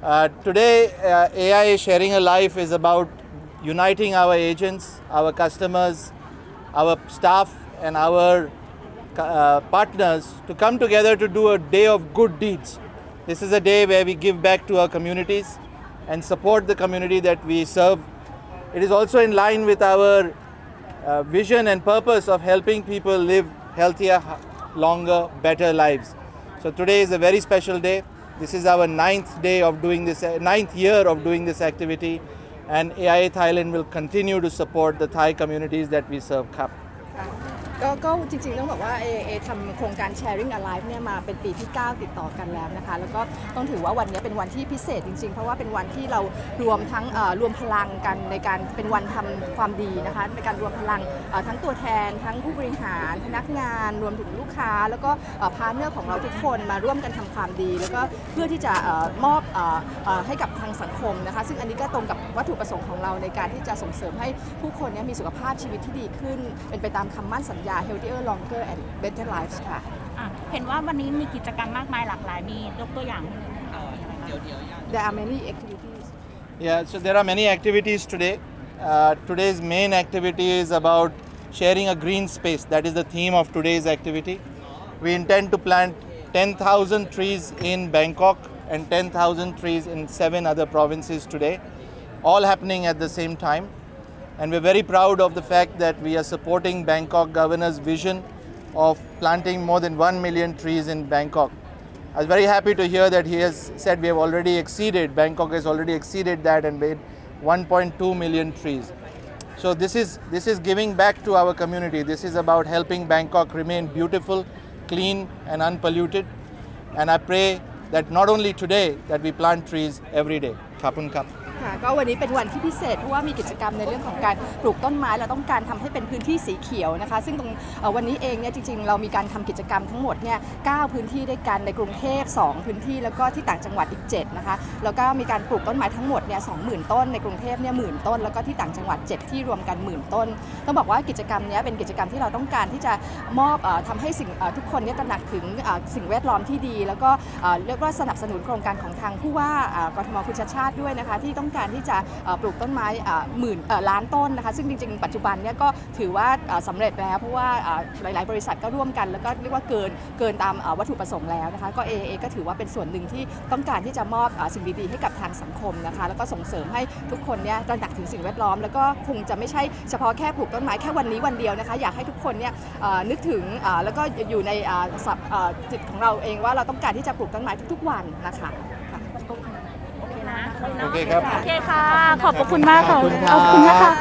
Uh, today, uh, AI Sharing a Life is about uniting our agents, our customers, our staff, and our uh, partners to come together to do a day of good deeds. This is a day where we give back to our communities and support the community that we serve. It is also in line with our uh, vision and purpose of helping people live healthier, longer, better lives. So today is a very special day. This is our ninth day of doing this, uh, ninth year of doing this activity, and AIA Thailand will continue to support the Thai communities that we serve. ก็ก็จริงๆต้องบอกว่า AAA ทำโครงการ Sharing Alive เนี่ยมาเป็นปีที่ 9 ติดต่อกันแล้วนะคะ แล้วก็ต้องถือว่าวันนี้เป็นวันที่พิเศษจริงๆ เพราะว่าเป็นวันที่เรารวมทั้งรวมพลังกันในการเป็นวันทำความดีนะคะในการรวมพลังทั้งตัวแทน ทั้งผู้บริหาร พนักงาน รวมถึงลูกค้า แล้วก็พาร์ทเนอร์ของเราทุกคนมาร่วมกันทำความดี แล้วก็เพื่อที่จะมอบให้กับทางสังคมนะคะซึ่งอันนี้ก็ตรงกับวัตถุประสงค์ของเราในการที่จะส่งเสริมให้ผู้คนเนี่ยมีสุขภาพชีวิตที่ดีขึ้น เป็นไปตามคำมั่นสัญhealthier longer and better lives ค่ะ อ่ะเห็นว่าวันนี้มีกิจกรรมมากมายหลากหลาย มียกตัวอย่างให้นิดนึงค่ะมีอะไรบ้าง There are many activities Yeah, so there are many activities today. Uh, today's main activity is about sharing a green space. That is the theme of today's activity. We intend to plant 10,000 trees in Bangkok and 10,000 trees in seven other provinces today, all happening at the same time. And we're very proud of the fact that we are supporting Bangkok Governor's vision of planting more than 1 million trees in Bangkok. I was very happy to hear that he has said we have already exceeded, Bangkok has already exceeded that and made 1.2 million trees. So this is this is giving back to our community. This is about helping Bangkok remain beautiful, clean and unpolluted. And I pray that not only today that we plant trees every day. Kapun kap. ค่ะก็วันนี้เป็นวันที่พิเศษเพราะว่ามีกิจกรรมในเรื่องของการปลูกต้นไม้เราต้องการทำให้เป็นพื้นที่สีเขียวนะคะ ซึ่งตรงวันนี้เองเนี่ยจริง ๆ เรามีการทำกิจกรรมทั้งหมดเนี่ย9พื้นที่ด้วยกันในกรุงเทพ 2 พื้นที่แล้วก็ที่ต่างจังหวัดอีก 7 นะคะ แล้วก็มีการปลูกต้นไม้ทั้งหมดเนี่ย20,000ต้นในกรุงเทพเนี่ยหมื่นต้น แล้วก็ที่ต่างจังหวัด 7 ที่รวมกันหมื่นต้นต้องบอกว่ากิจกรรมเนี้ยเป็นกิจกรรมที่เราต้องการที่จะมอบเอ่อทำให้สิ่งทุกคนเนี่ยตระหนักถึงสิ่งแวดล้อมที่ดี แล้วก็เรียกว่าสนับสนุนโครงการของทางผู้ว่ากทมคุณชาชาติด้วยนะคะที่ต้องการที่จะปลูกต้นไม้หมื่นล้านต้นนะคะ ซึ่งจริงๆ ปัจจุบันเนี่ยก็ถือว่าเอ่อสำเร็จแล้ว เพราะว่าหลายๆ บริษัทก็ร่วมกัน แล้วก็เรียกว่าเกินเกินตามวัตถุประสงค์แล้วนะคะก็ AAA ก็ถือว่าเป็นส่วนหนึ่งที่ต้องการที่จะมอบสิ่งดีๆ ให้กับทางสังคมนะคะแล้วก็ส่งเสริมให้ทุกคนเนี่ยตระหนักถึงสิ่งแวดล้อม แล้วก็คงจะไม่ใช่เฉพาะแค่ปลูกต้นไม้แค่วันนี้วันเดียวนะคะอยากให้ทุกคนเนี่ยนึกถึงแล้วก็อยู่ในจิตของเราเองว่าเราต้องการที่จะปลูกต้นไม้ทุกๆวันนะคะ โอเคครับ โอเคค่ะ ขอบพระคุณมากค่ะขอบคุณครับ ขอบคุณนะคะ